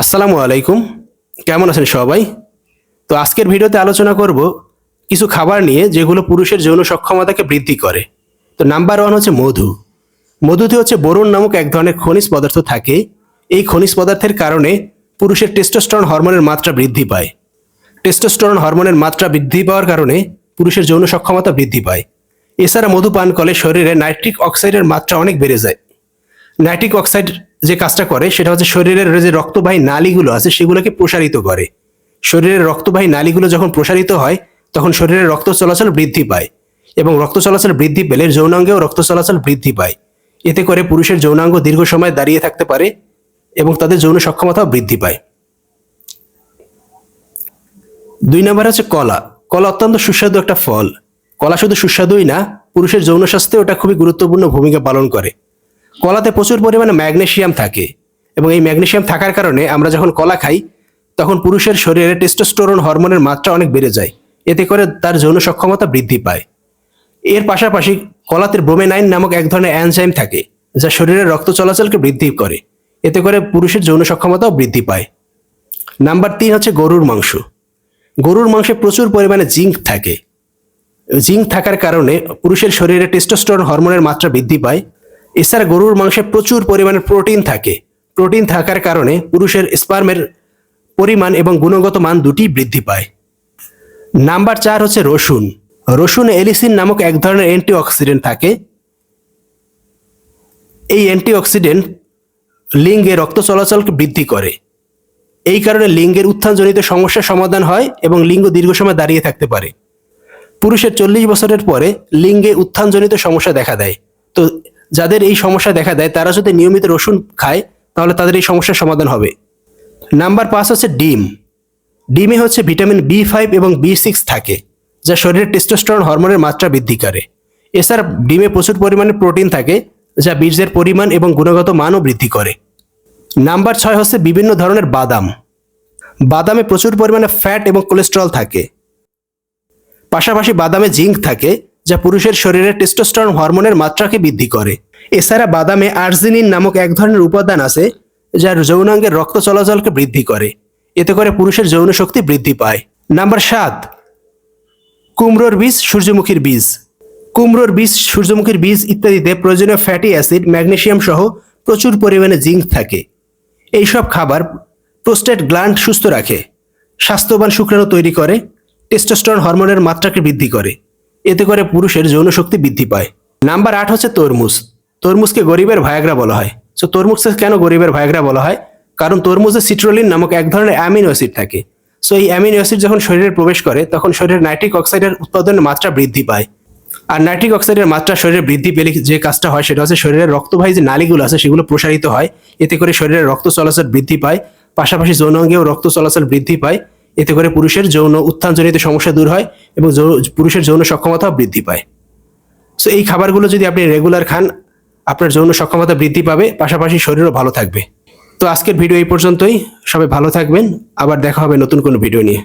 আসসালামু আলাইকুম। কেমন আছেন সবাই? তো আজকের ভিডিওতে আলোচনা করব কিছু খাবার নিয়ে যেগুলো পুরুষের যৌন সক্ষমতাকে বৃদ্ধি করে। তো নাম্বার ওয়ান হচ্ছে মধু। মধুতে হচ্ছে বোরন নামক এক ধরনের খনিজ পদার্থ থাকে। এই খনিজ পদার্থের কারণে পুরুষের টেস্টোস্টেরন হরমোনের মাত্রা বৃদ্ধি পায়। টেস্টোস্টেরন হরমোনের মাত্রা বৃদ্ধি পাওয়ার কারণে পুরুষের যৌন সক্ষমতা বৃদ্ধি পায়। এছাড়া মধু পান করলে শরীরে নাইট্রিক অক্সাইডের মাত্রা অনেক বেড়ে যায়। নাইট্রিক অক্সাইড যে কাজটা করে সেটা হচ্ছে শরীরের যে রক্তবাহী নালীগুলো আছে সেগুলোকে প্রসারিত করে। শরীরের রক্তবাহী নালীগুলো যখন প্রসারিত হয়, তখন শরীরের রক্ত চলাচল বৃদ্ধি পায় এবং রক্ত চলাচল বৃদ্ধি পেলে যৌনাঙ্গেও রক্ত চলাচল বৃদ্ধি পায়। এতে করে পুরুষের যৌনাঙ্গ দীর্ঘ সময় দাঁড়িয়ে থাকতে পারে এবং তাদের যৌন সক্ষমতাও বৃদ্ধি পায়। দুই নম্বর হচ্ছে কলা। কলা অত্যন্ত সুস্বাদু একটা ফল। কলা শুধু সুস্বাদুই না, পুরুষের যৌন স্বাস্থ্যে ওটা খুবই গুরুত্বপূর্ণ ভূমিকা পালন করে। কলাতে প্রচুর পরিমাণে ম্যাগনেশিয়াম থাকে এবং এই ম্যাগনেসিয়াম থাকার কারণে আমরা যখন কলা খাই, তখন পুরুষের শরীরে টেস্টোস্টেরন হরমোনের মাত্রা অনেক বেড়ে যায়। এতে করে তার যৌন সক্ষমতা বৃদ্ধি পায়। এর পাশাপাশি কলাতে ব্রোমেনাইন নামক এক ধরনের অ্যানজাইম থাকে, যা শরীরের রক্ত চলাচলকে বৃদ্ধি করে। এতে করে পুরুষের যৌন সক্ষমতাও বৃদ্ধি পায়। নাম্বার তিন হচ্ছে গরুর মাংস। গরুর মাংসে প্রচুর পরিমাণে জিঙ্ক থাকে। জিঙ্ক থাকার কারণে পুরুষের শরীরে টেস্টোস্টেরন হরমোনের মাত্রা বৃদ্ধি পায় এছাড়া গরুর মাংসে প্রচুর পরিমাণে প্রোটিন থাকে। প্রোটিন থাকার কারণে পুরুষের স্পার্মের পরিমাণ এবং গুণগত মান দুটি বৃদ্ধি পায়। নাম্বার চার হচ্ছে রসুন। রসুনে এলিসিন নামক এক ধরনের অ্যান্টিঅক্সিডেন্ট থাকে। এই অ্যান্টিঅক্সিডেন্ট লিঙ্গে রক্ত চলাচলকে বৃদ্ধি করে। এই কারণে লিঙ্গের উত্থানজনিত সমস্যার সমাধান হয় এবং লিঙ্গ দীর্ঘ সময় দাঁড়িয়ে থাকতে পারে। পুরুষের চল্লিশ বছরের পরে লিঙ্গে উত্থানজনিত সমস্যা দেখা দেয়। তো যাদের এই সমস্যা দেখা দেয়, তারা যদি নিয়মিত রসুন খায়, তাহলে তাদের এই সমস্যার সমাধান হবে। নাম্বার পাঁচ হচ্ছে ডিম। ডিমে হচ্ছে ভিটামিন বি ফাইভ এবং বি সিক্স থাকে, যা শরীরের টেস্টোস্টেরন হরমোনের মাত্রা বৃদ্ধি করে। এছাড়া ডিমে প্রচুর পরিমাণে প্রোটিন থাকে, যা বীর্যের পরিমাণ এবং গুণগত মানও বৃদ্ধি করে। নাম্বার ছয় হচ্ছে বিভিন্ন ধরনের বাদাম। বাদামে প্রচুর পরিমাণে ফ্যাট এবং কোলেস্টেরল থাকে। পাশাপাশি বাদামে জিঙ্ক থাকে যা পুরুষের শরীরে টেস্টোস্টেরন হরমোনের মাত্রাকে বৃদ্ধি করে। এছাড়া বাদামে আর্জিনিন নামক এক ধরনের উপাদান আছে যা যৌনাঙ্গের রক্ত চলাচলকে বৃদ্ধি করে। এতে করে পুরুষের যৌন শক্তি বৃদ্ধি পায়। নাম্বার সাত, কুমড়োর বীজ, সূর্যমুখীর বীজ। কুমড়োর বীজ, সূর্যমুখীর বীজ ইত্যাদিতে প্রয়োজনীয় ফ্যাটি অ্যাসিড ম্যাগনেশিয়াম সহ প্রচুর পরিমাণে জিঙ্ক থাকে। এইসব খাবার প্রোস্টেট গ্ল্যান্ড সুস্থ রাখে, স্বাস্থ্যবান শুক্রাণু তৈরি করে টেস্টোস্টেরন হরমোনের মাত্রাকে বৃদ্ধি করে। এতে করে পুরুষের যৌন শক্তি বৃদ্ধি পায়। নাম্বার আট হচ্ছে তরমুজ। তরমুজকে গরিবের ভায়াগ্রা বলা হয়। সো তরমুজকে কেন গরিবের ভায়াগ্রা বলা হয়? কারণ তরমুজে সিট্রোলিন নামক এক ধরনের অ্যামিনো অ্যাসিড থাকে। সো এই অ্যামিনো অ্যাসিড যখন শরীরে প্রবেশ করে, তখন শরীরের নাইট্রিক অক্সাইডের উৎপাদনের মাত্রা বৃদ্ধি পায়। আর নাইট্রিক অক্সাইডের মাত্রা শরীরে বৃদ্ধি পেলে যে কাজটা হয়, সেটা হচ্ছে শরীরের রক্তবাহী যে নালীগুলো আছে, সেগুলো প্রসারিত হয়। এতে করে শরীরের রক্ত চলাচল বৃদ্ধি পায়। পাশাপাশি যৌন যৌনাঙ্গেও রক্ত চলাচল বৃদ্ধি পায়। এতে করে পুরুষের যৌন উত্থানজনিত সমস্যা দূর হয় এবং পুরুষের যৌন সক্ষমতাও বৃদ্ধি পায়। সো এই খাবারগুলো যদি আপনি রেগুলার খান, আপনার যৌন সক্ষমতা বৃদ্ধি পাবে, পাশাপাশি শরীরও ভালো থাকবে। তো আজকের ভিডিও এই পর্যন্তই। সবাই ভালো থাকবেন। আবার দেখা হবে নতুন কোনো ভিডিও নিয়ে।